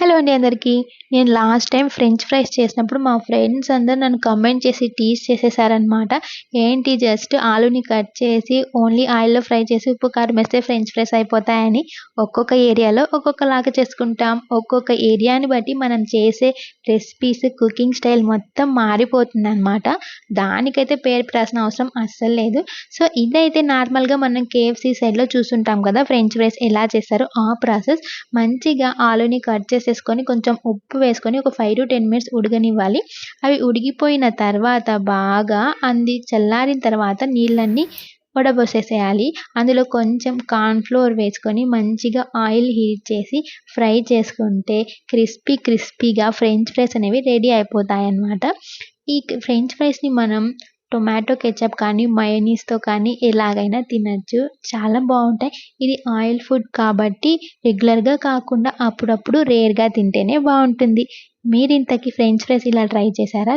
Hello అండి అందరికీ. నేను లాస్ట్ టైం ఫ్రెంచ్ ఫ్రైస్ చేసినప్పుడు మా ఫ్రెండ్స్ అందరూ నన్ను కమెంట్ చేసి టీస్ చేసేసారనమాట ఏంటి జస్ట్ ఆలుని కట్ చేసి ఓన్లీ ఆయిల్లో ఫ్రై చేసి ఉప్పు కారం వేస్తే ఫ్రెంచ్ ఫ్రైస్ అయిపోతాయని ఒక్కొక్క ఏరియాలో ఒక్కొక్కలాగా చేసుకుంటాం. ఒక్కొక్క ఏరియాని బట్టి మనం చేసే రెసిపీస్ కుకింగ్ స్టైల్ మొత్తం మారిపోతుంది అనమాట దానికైతే పేరు పెట్టాల్సిన అవసరం అస్సలు లేదు. సో ఇదైతే నార్మల్గా మనం కేఎఫ్సీ సైడ్లో చూసుంటాం కదా ఫ్రెంచ్ ఫ్రైస్ ఎలా చేస్తారో ఆ ప్రాసెస్. మంచిగా ఆలుని కట్ చేసి వేసేసుకొని కొంచెం ఉప్పు వేసుకొని ఒక ఫైవ్ టు టెన్ మినిట్స్ ఉడకనివ్వాలి. అవి ఉడికిపోయిన తర్వాత బాగా అంది చల్లారిన తర్వాత నీళ్ళన్నీ వడబోసేసేయాలి. అందులో కొంచెం కార్న్ఫ్లోర్ వేసుకొని మంచిగా ఆయిల్ హీట్ చేసి ఫ్రై చేసుకుంటే క్రిస్పీ క్రిస్పీగా ఫ్రెంచ్ ఫ్రైస్ అనేవి రెడీ అయిపోతాయి అన్నమాట ఈ ఫ్రెంచ్ ఫ్రైస్ని మనం టొమాటో కెచప్ కానీ మయోనీస్తో కానీ ఎలాగైనా తినచ్చు. చాలా బాగుంటాయి. ఇది ఆయిల్ ఫుడ్ కాబట్టి రెగ్యులర్గా కాకుండా అప్పుడప్పుడు రేర్గా తింటేనే బాగుంటుంది. మీరు ఇంతకీ ఫ్రెంచ్ ఫ్రైస్ ఇలా ట్రై చేశారా?